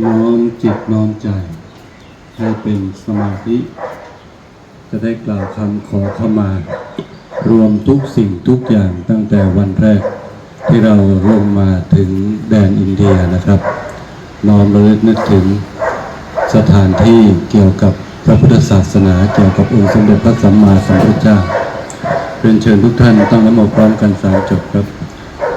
น้อมจิตน้อมใจ ให้เป็นสมาธิ จะได้กล่าวคำขอขมา รวมทุกสิ่งทุกอย่างตั้งแต่วันแรก ที่เราลงมาถึงแดนอินเดียนะครับ น้อมระลึกนึกถึงสถานที่เกี่ยวกับพระพุทธศาสนาเกี่ยวกับองค์สมเด็จพระสัมมาสัมพุทธเจ้าเรียนเชิญทุกท่านตั้งน้ำมนต์พร้อมกันสามจบครับ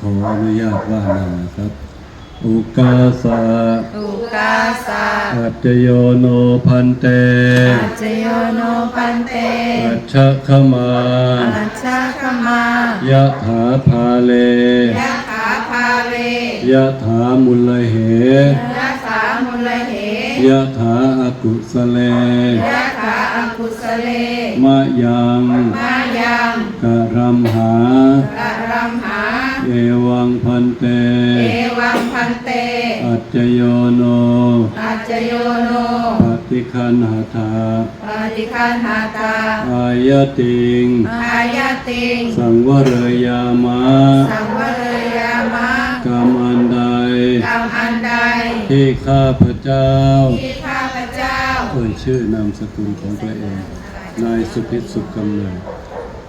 ขออนุญาตว่านามครับอุกาสะอุกาสะอัจจโยโนพันเตปัจจโยโนปันเตอัจฉขมาอัจฉคมายะถาภาเลยะถาภาเรยะถามุลเหยะถามุลเหยะถาอากุสเลยะถาอกุสเลมะยังมายังกะรัมหากะรัมหา เอวังพันเต เอวังพันเต อัจจโยโนปัจจโยโนปฏิคันหาถาปฏิคันหาตาอายติง อายาติง สังวรยามะ สังวรยามะกรรมอันใดกรรมอันใด ที่ข้าพเจ้า ที่ข้าพเจ้าเอ่ยชื่อนามสกุลของตัวเอง นายสุพิษสุขกำเนิด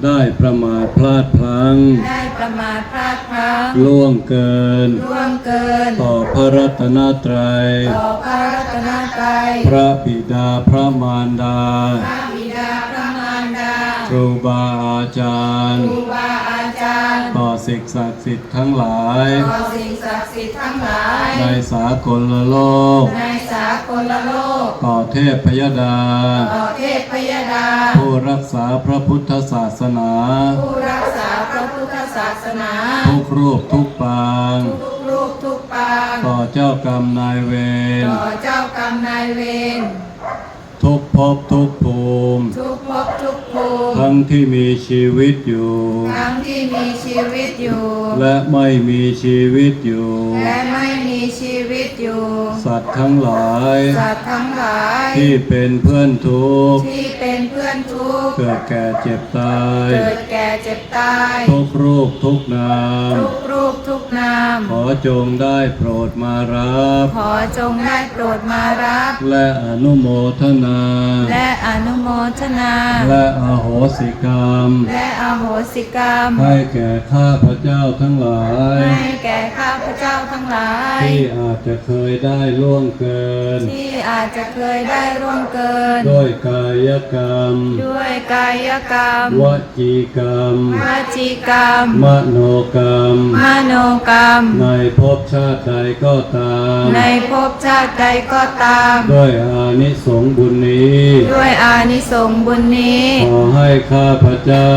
ได้ประมาทพลาดพลั้ง ได้ประมาทพลาดพลั้งล่วงเกิน ล่วงเกิน ต่อพระรัตนตรัย ต่อพระรัตนตรัย พระบิดาพระมารดา พระบิดาพระมารดา ครูบาอาจารย์ ครูบาอาจารย์ ต่อศิษย์ศักดิ์สิทธิ์ทั้งหลาย ต่อสิ่งศักดิ์สิทธิ์ทั้งหลาย ในสากลโลก ใน สากลโลก ต่อเทพพยดา ต่อเทพพยดา ผู้รักษาพระพุทธศาสนา ผู้รักษาพระพุทธศาสนา ทุกรูปทุกปาง ทุกรูปทุกปาง ต่อเจ้ากรรมนายเวร ต่อเจ้ากรรมนายเวร ทุกภพทุกภูมิ ทุกภพทุกภูมิ ทั้งที่มีชีวิตอยู่ ทั้งที่มีชีวิตอยู่ และไม่มีชีวิตอยู่ และไม่มีชีวิตอยู่ สัตว์ทั้งหลาย สัตว์ทั้งหลาย ที่เป็นเพื่อนทุกข์ ที่เป็นเพื่อนทุกข์ เกิดแก่เจ็บตาย เกิดแก่เจ็บตาย ทุกรูปทุกนามทุก รูปทุกนาม ขอจงได้โปรดมารับ ขอจงได้โปรดมารับ และอนุโมทนา และอนุโมทนา และอโหสิกรรม และอโหสิกรรม ให้แก่ข้าพระเจ้าทั้งหลาย ให้แก่ข้าพเจ้าทั้งหลาย ที่อาจจะเคยได้ล่วงเกิน ที่อาจจะเคยได้ร่วงเกิน ด้วยกายกรรม ด้วยกายกรรม วจีกรรม วจีกรรม มโนกรรมมโนกรรม ในภพชาติใดก็ตาม ในภพชาติใดก็ตาม ด้วยอานิสงส์บุญนี้ ด้วยอานิสงส์บุญนี้ ขอให้ข้าพระเจ้า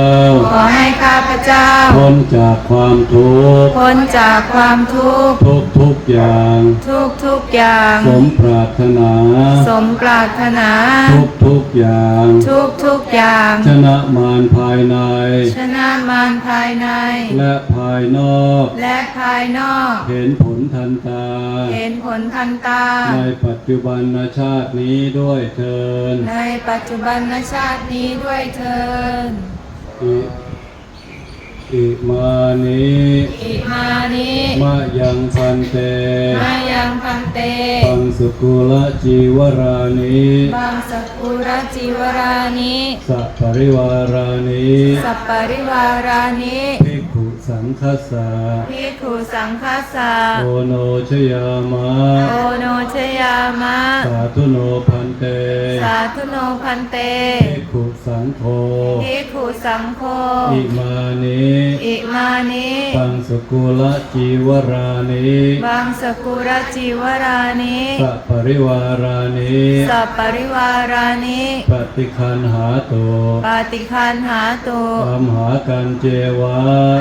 ขอให้ข้าพเจ้า พ้นจากความทุกข์ พ้นจากความทุกข์ทุก ทุกๆอย่าง ทุกทุกๆอย่าง สมปรารถนา สมปรารถนา ทุกทุกๆอย่าง ทุกทุกๆอย่าง ชนะมารภายใน ชนะมารภายใน และภายนอก และภายนอก เห็นผลทันตา เห็นผลทันตา ในปัจจุบันชาตินี้ด้วยเทินในปัจจุบันชาตินี้ด้วยเทินอิ อิมานิอิมานิมะยังพันเตมายังพันเตปังสุกุลจีวรานิบางสกุรจิวรานิสัพปริวารานิสัปปริวารานิภิกขุ สังคสาพิกขุสังฆาสาโอโนชยามะโอโนชยามะ สาธุโนพันเตเต สาธุโนพันเตภิกขุสังโฆภิกขุสังโฆ อิมานิอิมานิปังสกุลจีวรานิบังสกุรจีวรานิสัพปริวารานิสัพปริวารานิปฏิคันหาตุปาติคันหาตุอัมหากันเจวะ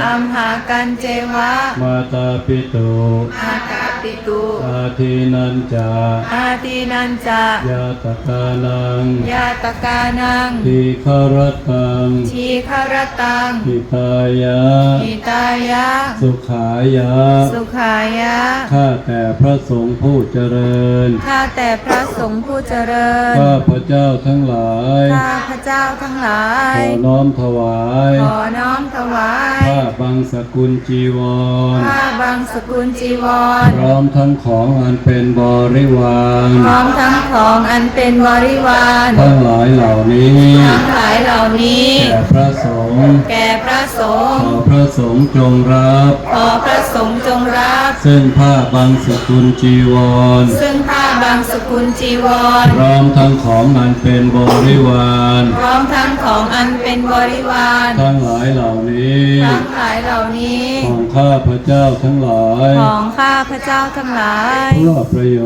อัมหากันเจวะ มาตาปิตุอาตาปิตุอาทินันจาอาทินันจะยาตกานังยาตกานังทีคารตังทีคารตังหิตายะ หิตายะ สุขายะ สุขายะ ข้าแต่พระสงฆ์ผู้เจริญ ข้าแต่พระสงฆ์ผู้เจริญ ข้าพระเจ้าทั้งหลาย ข้าพระเจ้าทั้งหลาขยอน้อมถวาย ขอน้อมถวายผ้าบางสกุลจีวรผ้าบางสกุลจีวร พร้อมทั้งของอันเป็นบริวารพร้อมทั้งของอันเป็นบริวารทั้งหลายเหล่านี้ทั้งหลายเหล่านี้แก่พระสงฆ์แก่พระสงขฆ์อพระสงฆ์จงรับขอพระสงฆ์จงรับ ซึ่งผ้าบางสกุลจีวร ซึ่งผ้า บางสกุลจีวร พร้อมทั้งของอันเป็นบริวาร พร้อมทั้งของอันเป็นบริวาร ทั้งหลายเหล่านี้ ทั้งหลายเหล่านี้ ของข้าพระเจ้าทั้งหลาย ของข้าพระเจ้าทั้งหลาย เพื่อประโย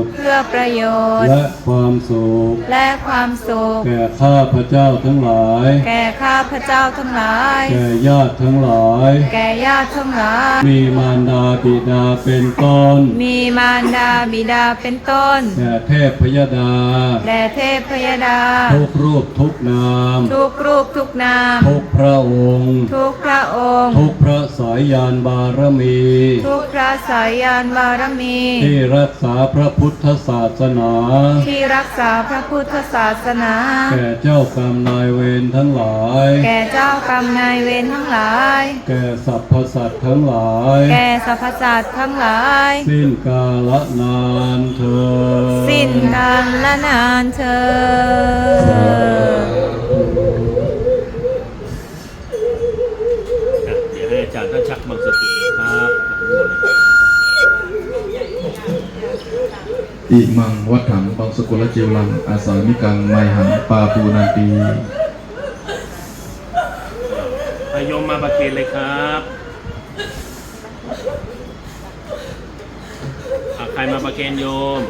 ชน์ เพื่อประโยชน์ และความสุข และความสุข แก่ข้าพระเจ้าทั้งหลาย แก่ข้าพระเจ้าทั้งหลาย แก่ญาติทั้งหลาย แก่ญาติทั้งหลาย มีมารดาบิดาเป็นต้น มีมารดาบิดาเป็นต้นแด่เทพพยดาแด่เทพพยดา ทุกรูปทุกนาม ทุกรูปทุกนาม ทุกพระองค์ ทุกพระองค์ ทุกพระสายยานบารมี ทุกพระสายยานบารมี ที่รักษาพระพุทธศาสนา ที่รักษาพระพุทธศาสนา แก่เจ้ากรรมนายเวรทั้งหลาย แก่เจ้ากรรมนายเวรทั้งหลาย แก่สรรพสัตว์ทั้งหลาย แก่สรรพสัตว์ทั้งหลาย สิ้นกาลนานเธอญ สิ้นกาลละนานเธอญอะเดี๋ยวให้อาจารย์ท่านชักบางสกุลนะครับอิมังวัฏถังบางสกุลจิวลังอาสามิกังไมหังปาปูนันตีพายมมาประเคนเลยครับใครมาประเคนโยม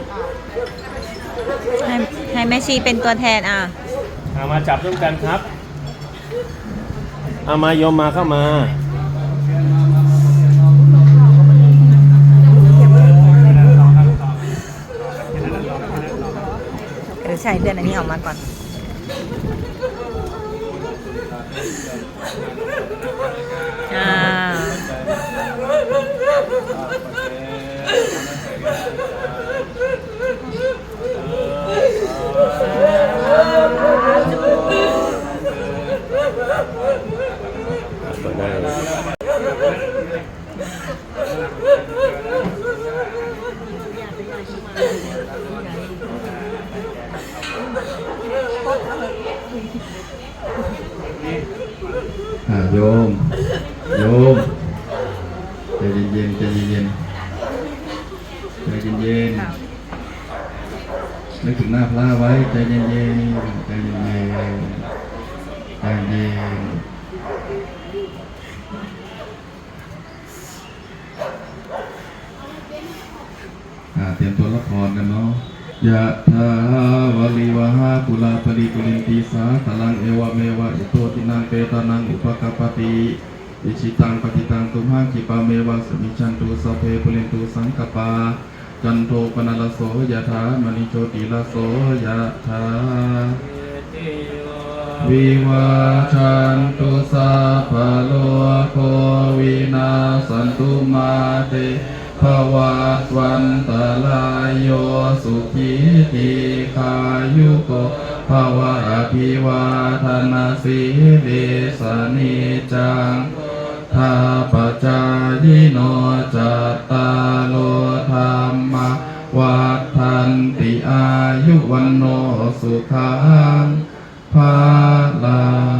ให้ให้แม่ชีเป็นตัวแทนอะเอามาจับร่วมกันครับเอามาโยมมาเข้ามา เออใช่เดือนอันนี้ออกมาก่อน เย็นๆนึกถึงหน้าพระไว้ใจเย็นๆใจเย็นๆใจเย็นอ่าเตรียมตัวรับพรกันเนาะยะถาวะลิวะหาปุราปริปุรินติสาตลังเอวะเมวะอิโตตินังเปตานังอุปกปปติอิชิตังปฏิตังตุมหังคิปาเมวะสมิชันตุสัพเพปุเรนตุสังกปา จันโทปนลโสยะถามณิโชติลโสยะถาวิวาชันตุสัพพะโลโควินาสันตุมาเตภวัตวันตลายโยสุขีทีขายุโกภวะอภิวาทนาสีลิสนิจังาปจายโนจัตตาโลธรรมวัฏันติอายุวันโนสุขังภาลัง